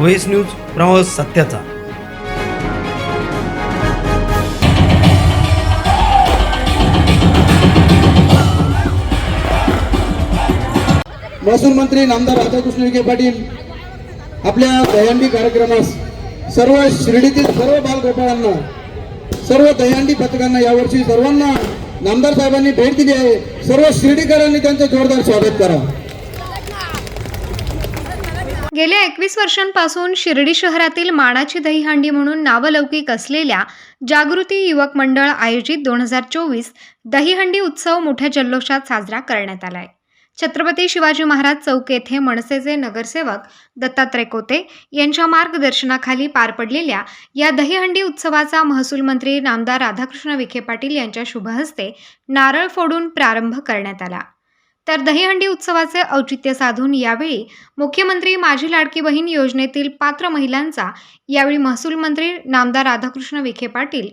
Voice news प्रवास सत्याचा. महसूल मंत्री नामदार राधाकृष्ण विखे पाटील आपल्या दहीहंडी कार्यक्रमास सर्व शिर्डीतील सर्व बालगोपाळांना सर्व दहीहंडी पथकांना यावर्षी सर्वांना नामदार साहेबांनी भेट दिली आहे. सर्व शिर्डीकरांनी त्यांचं जोरदार स्वागत करा. गेल्या एकवीस वर्षांपासून शिर्डी शहरातील मानाची दहीहंडी म्हणून नावलौकिक असलेल्या जागृती युवक मंडळ आयोजित दोन हजार चोवीस दहीहंडी उत्सव मोठ्या जल्लोषात साजरा करण्यात आलाय. छत्रपती शिवाजी महाराज चौक येथे मनसेचे नगरसेवक दत्तात्रय कोते यांच्या मार्गदर्शनाखाली पार पडलेल्या या दहीहंडी उत्सवाचा महसूल मंत्री नामदार राधाकृष्ण विखे पाटील यांच्या शुभहस्ते नारळ फोडून प्रारंभ करण्यात आला. तर दहीहंडी उत्सवाचे औचित्य साधून यावेळी मुख्यमंत्री माझी लाडकी बहीण योजनेतील पात्र महिलांचा यावेळी महसूल मंत्री नामदार राधाकृष्ण विखे पाटील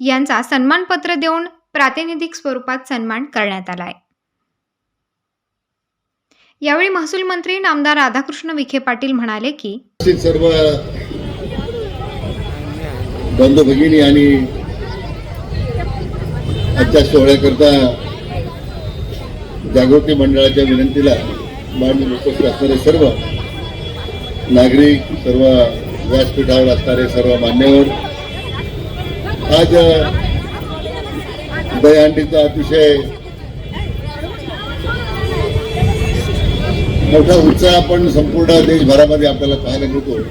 यांचा सन्मानपत्र देऊन प्रातिनिधिक स्वरूपात सन्मान करण्यात आलाय. यावेळी महसूल मंत्री नामदार राधाकृष्ण विखे पाटील म्हणाले की सर्व बंधू भगिनी आणि आजच्या सोहळ्याकरता जागृती मंडळाच्या विनंतीला मान्य उपस्थित असणारे सर्व नागरिक सर्व व्यासपीठावर असणारे सर्व मान्यवर आज दहीहंडीचा अतिशय मोठा उत्साह आपण संपूर्ण देशभरामध्ये आपल्याला पाहायला मिळतो.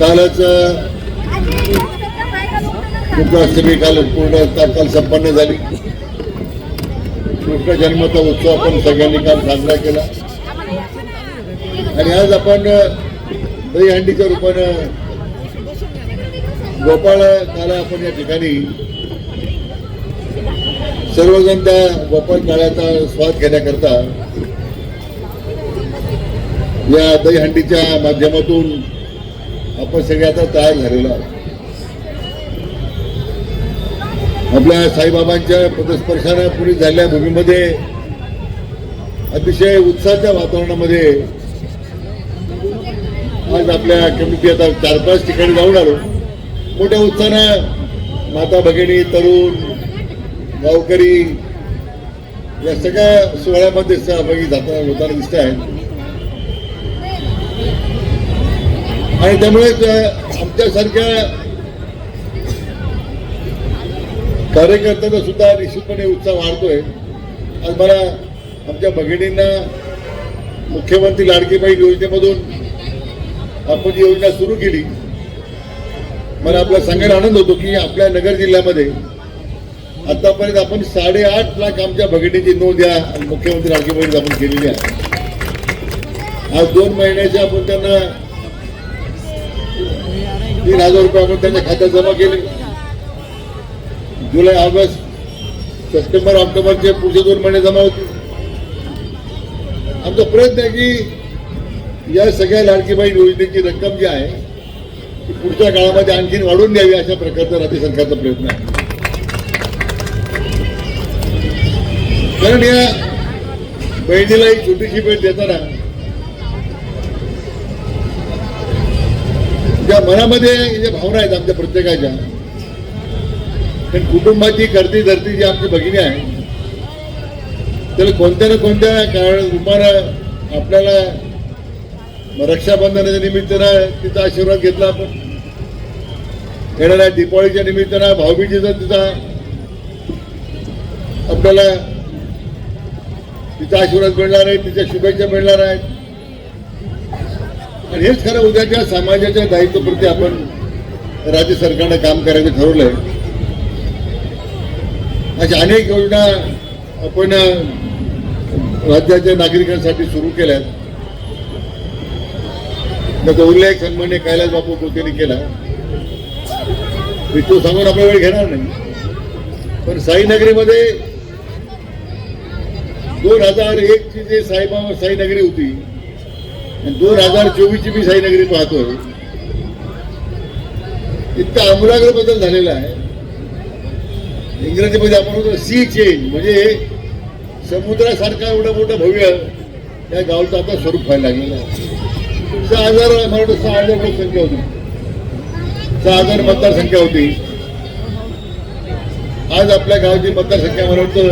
कालच कृष्णाष्टमी काल पूर्ण काल संपन्न झाली. कृष्ण जन्माचा उत्सव आपण सगळ्यांनी काल साजरा केला. आणि आज आपण दहीहंडीच्या रूपानं गोपाळ काला आपण या ठिकाणी सर्वजण त्या गोपाळ काळ्याचा स्वाद घेण्याकरता या दहीहंडीच्या माध्यमातून आपण सगळे आता तयार झालेलो आहोत. आपल्या साईबाबांच्या पदस्पर्शानं पुढे झालेल्या भूमीमध्ये अतिशय उत्साहाच्या वातावरणामध्ये आज आपल्या कमिटी आता चार पाच ठिकाणी जाऊन आलो. मोठ्या उत्साहानं माता भगिनी तरुण गावकरी या सगळ्या सोहळ्यामध्ये सहभागी जाताना होताना दिसत आहेत. आणि त्यामुळेच आमच्यासारख्या कार्यकर्त्यांचा सुद्धा निश्चितपणे उत्साह वाढतोय. आज मला आमच्या भगिनींना मुख्यमंत्री लाडकीबाई योजनेमधून आपण जी योजना सुरू केली. मला आपला सांगायला आनंद होतो की आपल्या नगर जिल्ह्यामध्ये आतापर्यंत आपण साडेआठ लाख आमच्या भगिनीची नोंद या मुख्यमंत्री लाडकीबाईंनी आपण केलेली आहे. आज दोन महिन्याच्या आपण त्यांना तीन हजार रुपये आपण त्यांच्या खात्यात जमा केले. जुलै ऑगस्ट सप्टेंबर ऑक्टोबरचे पुढचे दोन महिने जमा होतील. आमचा प्रयत्न आहे की या सगळ्या लाडकीबाई योजनेची रक्कम जी आहे ती पुढच्या काळामध्ये आणखीन वाढवून द्यावी अशा प्रकारचा राज्य सरकारचा प्रयत्न आहे. कारण या बहिणीला एक छोटीशी भेट देताना ज्या मनामध्ये ज्या भावना आहेत आमच्या प्रत्येकाच्या पण कुटुंबाची करती धरती जी आमची भगिनी आहे त्याला कोणत्या ना कोणत्या कारण रूपानं आपल्याला रक्षाबंधनाच्या निमित्तानं तिचा आशीर्वाद घेतला आपण. येणाऱ्या दीपावलीच्या निमित्तानं भाऊबीजेचा तिचा आपल्याला तिचा आशीर्वाद मिळणार आहे तिच्या शुभेच्छा मिळणार आहेत. आणि हेच खरं उद्याच्या समाजाच्या दायित्वाप्रती आपण राज्य सरकारनं काम करायचं ठरवलंय. अशा अनेक योजना आपण राज्याच्या नागरिकांसाठी सुरू केल्यात. त्याचा उल्लेख सन्मान्य कैलास बापू कोतेने केला. मी तो सांगून आपला वेळ घेणार नाही. पण साईनगरीमध्ये दोन हजार एक ची जे साईबाबा साईनगरी होती आणि दोन हजार चोवीस ची मी साईनगरी पाहतोय. इतका आमूलाग्र बदल झालेला आहे. इंग्रजीमध्ये आपण म्हणतो सी चेंज म्हणजे समुद्रासारखा एवढं मोठं भव्य त्या गावचं आता स्वरूप व्हायला लागलेलं आहे. सहा हजार मला सहा हजार लोकसंख्या होती. सहा हजार मतदारसंख्या होती. आज आपल्या गावाची मतदारसंख्या मला वाटतं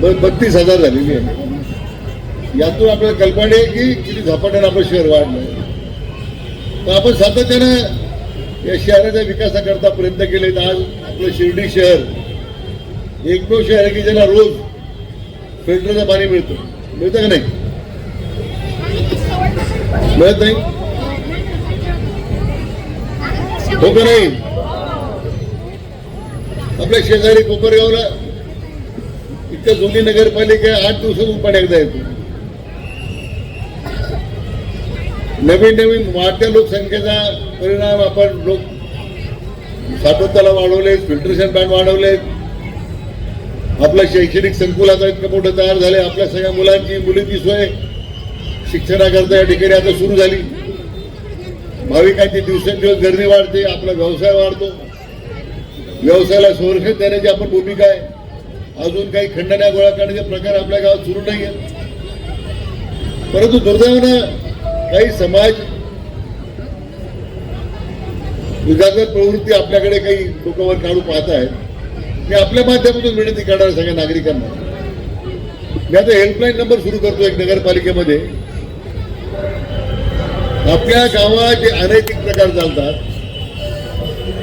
ब- बत्तीस हजार झालेली आहे. यातून आपल्याला कल्पना आहे की किती झपाट्याने आपलं शहर वाढलं. तर आपण सातत्यानं या शहराच्या विकासाकरता प्रयत्न केले आज आपलं शिर्डी शहर. एकमेव शहर आहे की ज्याला रोज फिल्टरचं पाणी मिळतं. मिळतं का नाही? मिळत नाही? हो का नाही? आपल्या शेजारी कोपरगावला इतक्या जुनी नगरपालिका आठ दिवसातून पाणी एकदा येतो नवीन नवीन वाढत्या लोकसंख्येचा परिणाम आपण लोक सातत्याला वाढवले फिल्ट्रेशन प्लॅन वाढवले आपल्या शैक्षणिक संकुलाचा इतकं मोठं तयार झाले आपल्या सगळ्या मुलांची मुलीची सोय शिक्षणाकरता या ठिकाणी आता सुरू झाली. भाविकांची दिवसेंदिवस गर्दी वाढते आपला व्यवसाय वाढतो. व्यवसायाला संरक्षण देण्याची आपण भूमिका आहे. अजून काही खंडण्या गोळा करण्याचे प्रकार आपल्या गावात सुरू नाही आहेत परंतु दुर्दैवानं काही समाज विकासात प्रवृत्ती आपल्याकडे काही लोकांवर काढू पाहत आहेत. मी आपल्या माध्यमातून विनंती करणार सगळ्या नागरिकांना. मी आता हेल्पलाईन नंबर सुरू करतो एक नगरपालिकेमध्ये. आपल्या गावात जे अनैतिक प्रकार चालतात.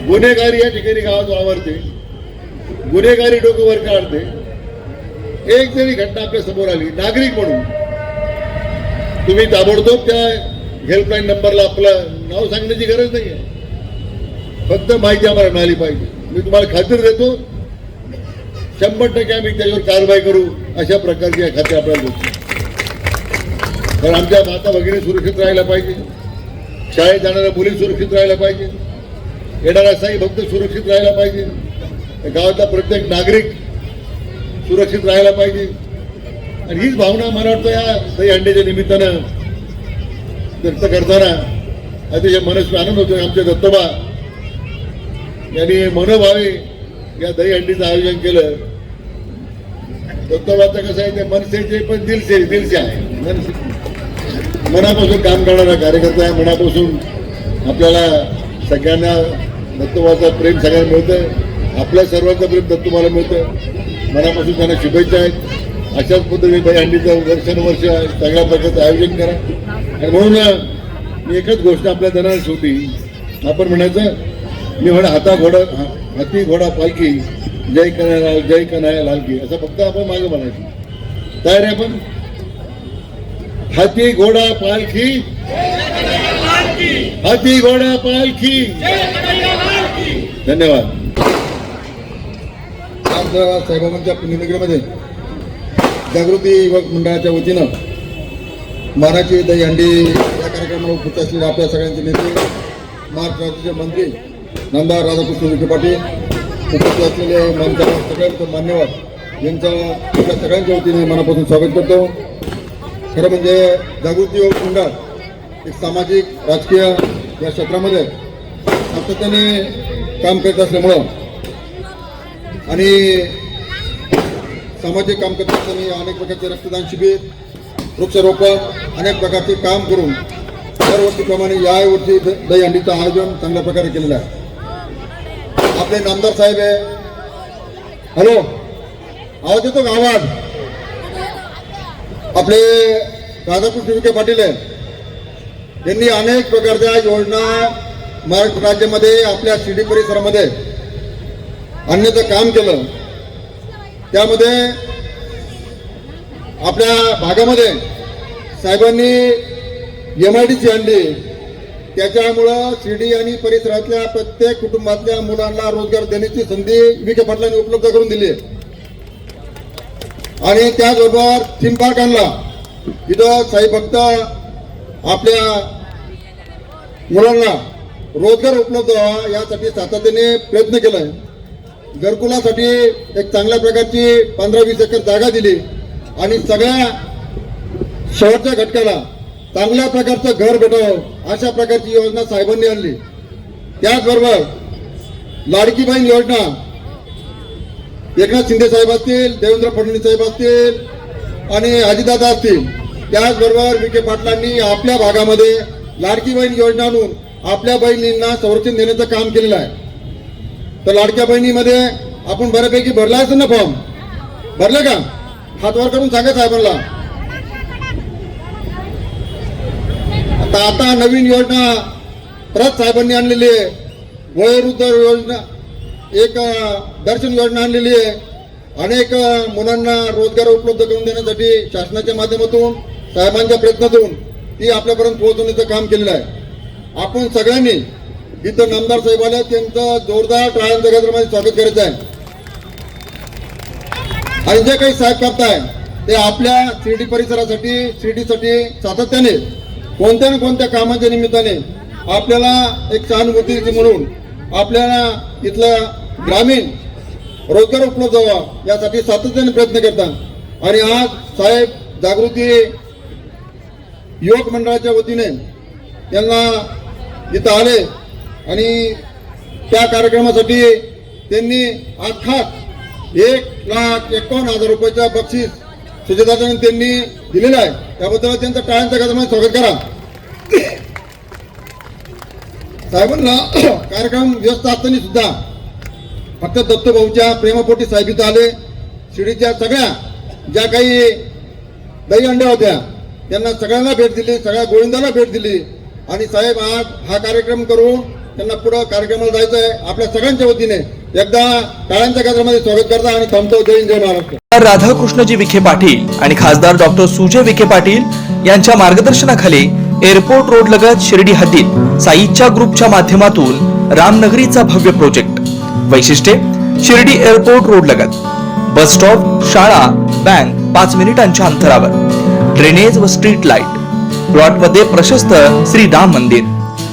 गुन्हेगारी या ठिकाणी गावात वावरते गुन्हेगारी डोकं वर काढते. एक जरी घटना आपल्यासमोर आली नागरिक म्हणून तुम्ही ताबडतोब त्या हेल्पलाईन नंबरला आपलं नाव सांगण्याची गरज नाही आहे. फक्त माहिती आम्हाला मिळाली पाहिजे. मी तुम्हाला खात्री देतो शंभर टक्के आम्ही त्याच्यावर कारवाई करू अशा प्रकारची या खाते आपल्याला देतो कारण आमच्या माता वगैरे सुरक्षित राहायला पाहिजे. शाळेत जाणाऱ्या मुली सुरक्षित राहायला पाहिजे. येणारा साई भक्त सुरक्षित राहायला पाहिजे. गावातला प्रत्येक नागरिक सुरक्षित राहायला पाहिजे. आणि हीच भावना मला वाटतं या दही अंड्याच्या निमित्तानं व्यक्त करताना अतिशय मनस्वी आनंद होतो आमचे दत्तोबा. यांनी मनोभावे या दही अंडीचं आयोजन केलं. दत्तोबाचं कसं आहे ते मनसेचे पण दिलसे दिलसे आहे. मन मनापासून काम करणारा कार्यकर्ता आहे. मनापासून आपल्याला सगळ्यांना दत्तोबाचं प्रेम सगळ्यांना मिळतं. आपल्या सर्वांचं प्रेम दत्तोबाला मिळतं. मनापासून त्यांना शुभेच्छा आहेत. अशाच पद्धतीने दही हंडीचं वर्षानुवर्ष चांगल्या प्रकारचं आयोजन करा. आणि म्हणून मी एकच गोष्ट आपल्या जनास होती आपण म्हणायचं मी म्हणा हाता घोडा हाती घोडा पालखी जय कन्हैया जय कन्हैया लालकी असं फक्त आपण मागं म्हणायचं. तयार आहे आपण हाती घोडा पालखी हाती घोडा पालखी. धन्यवाद. साहेबांच्या पुण्यनगरीमध्ये जागृती युवक मंडळाच्या वतीनं महाराची दहीहंडी या कार्यक्रमाला उपस्थित असलेले आपल्या सगळ्यांचे नेते महाराष्ट्र राज्याचे मंत्री नामदार राधाकृष्ण विखे पाटील उपस्थित असलेले मंचावर सगळ्यांचं मान्यवर यांचा आपल्या सगळ्यांच्या वतीने मनापासून स्वागत करतो. खरं म्हणजे जागृती युवक मंडळ एक सामाजिक राजकीय या क्षेत्रामध्ये सातत्याने काम करत असल्यामुळं आणि सामाजिक काम करत असताना अनेक प्रकारचे रक्तदान शिबिर वृक्षारोपण अनेक प्रकारचे काम करून दरवर्षीप्रमाणे या वर्षी द- दहीहंडीचं आयोजन चांगल्या प्रकारे केलेलं आहे. आपले नामदार साहेब आहे. हॅलो? आवाज येतो का? आवाज? आपले राधाकृष्ण विखे पाटील आहे यांनी अनेक प्रकारच्या योजना महाराष्ट्र राज्यामध्ये आपल्या शिर्डी परिसरामध्ये आणण्याचं काम केलं. त्यामध्ये आपल्या भागामध्ये साहेबांनी एम आय डी सी आणली त्याच्यामुळं शिर्डी आणि परिसरातल्या प्रत्येक कुटुंबातल्या मुलांना रोजगार देण्याची संधी विखे पाटलांनी उपलब्ध करून दिली आणि त्याचबरोबर थीम पार्क आणला इथं साई भक्त आपल्या मुलांना रोजगार उपलब्ध व्हावा यासाठी सातत्याने प्रयत्न केलाय. घरकुलासाठी एक चांगल्या प्रकारची पंधरा वीस एकर जागा दिली आणि सगळ्या शेवटच्या घटकाला चांगल्या प्रकारचं घर भेटावं अशा प्रकारची योजना साहेबांनी आणली. त्याचबरोबर लाडकी बहीण योजना एकनाथ शिंदे साहेब असतील देवेंद्र फडणवीस साहेब असतील आणि अजितदादा असतील. त्याचबरोबर विखे पाटलांनी आपल्या भागामध्ये लाडकी बहीण योजना आणून आपल्या बहिणींना संरक्षण देण्याचं काम केलेलं आहे. तर लाडक्या बहिणीमध्ये आपण बऱ्यापैकी भरला असेल ना फॉर्म? भरले का? हात वर करून सांगा साहेबांना. आता आता नवीन योजना परत साहेबांनी आणलेली आहे. वयोवृद्ध योजना एक दर्शन योजना आणलेली आहे. अनेक मुलांना रोजगार उपलब्ध करून देण्यासाठी शासनाच्या माध्यमातून साहेबांच्या प्रयत्नातून ती आपल्यापर्यंत पोहोचवण्याचं काम केलेलं आहे. आपण सगळ्यांनी इथं नामदार साहेब आले त्यांचं जोरदार टाळ्यांच्या कार्यक्रमाचे स्वागत करायचं आहे. आणि जे काही साहेब करताय ते आपल्या शिर्डी परिसरासाठी शिर्डीसाठी सातत्याने कोणत्या ना कोणत्या कामाच्या निमित्ताने आपल्याला एक सहानुभूती म्हणून आपल्याला इथलं ग्रामीण रोजगार उपलब्ध व्हावा यासाठी सातत्याने प्रयत्न करतात. आणि आज साहेब जागृती युवक मंडळाच्या वतीने त्यांना इथं आले. आणि त्या कार्यक्रमासाठी त्यांनी अर्थात एक लाख एकावन्न हजार रुपयाचा बक्षीस सुजातांनी त्यांनी दिलेलं आहे. त्याबद्दल त्यांचं टाळ्यांच्या कार्यक्रमात स्वागत करा. साहेबांना कार्यक्रम व्यस्त असताना सुद्धा फक्त दत्तभाऊच्या प्रेमापोटी साहेब इथं आले. शिर्डीच्या सगळ्या ज्या काही दही अंड्या होत्या त्यांना सगळ्यांना भेट दिली सगळ्या गोविंदाला भेट दिली. आणि साहेब आज हा कार्यक्रम करून त्यांना पुढं कार्यक्रमाला जायचं आहे आपल्या सगळ्यांच्या वतीने एकदा टाळ्यांच्या गजरामध्ये स्वागत करता आणि थांबतो. जय जय महाराष्ट्र. राधाकृष्णजी विखे पाटील आणि खासदार डॉक्टर सुजय विखे पाटील यांच्या मार्गदर्शनाखाली एअरपोर्ट रोड लगत शिर्डी हद्दीत साईच्या ग्रुपच्या माध्यमातून रामनगरीचा भव्य प्रोजेक्ट. वैशिष्ट्ये शिर्डी एअरपोर्ट रोड लगत. बस स्टॉप शाळा बँक पाच मिनिटांच्या अंतरावर. ड्रेनेज व स्ट्रीट लाइट प्लॉटमध्ये प्रशस्त श्री राम मंदिर.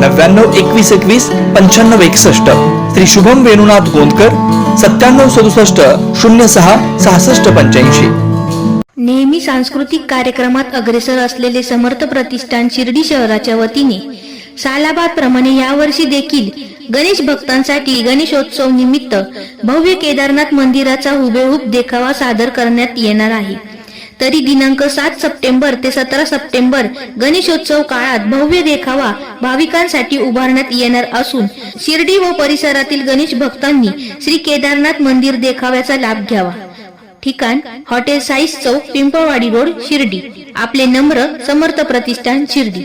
नव्याण्णव एकवीस एकवीस पंच्याण्णव एकसष्ट. श्री शुभम वेणुनाथ गोंदकर सत्त्याण्णव सदुसष्ट शून्य सहा सहासष्ट पंच्याऐंशी. नेहमी सांस्कृतिक कार्यक्रमात अग्रेसर असलेले समर्थ प्रतिष्ठान शिर्डी शहराच्या वतीने सालाबाद प्रमाणे यावर्षी देखील गणेश भक्तांसाठी गणेशोत्सव निमित्त भव्य केदारनाथ मंदिराचा हुबेहूब देखावा सादर करण्यात येणार आहे. तरी दिनांक सात सप्टेंबर ते सतरा सप्टेंबर गणेशोत्सव काळात भव्य देखावा भाविकांसाठी उभारण्यात येणार असून शिर्डी व परिसरातील गणेश भक्तांनी श्री केदारनाथ मंदिर देखाव्याचा लाभ घ्यावा. ठिकाण हॉटेल साईस चौक पिंपळवाडी रोड शिर्डी. आपले नम्र समर्थ प्रतिष्ठान शिर्डी.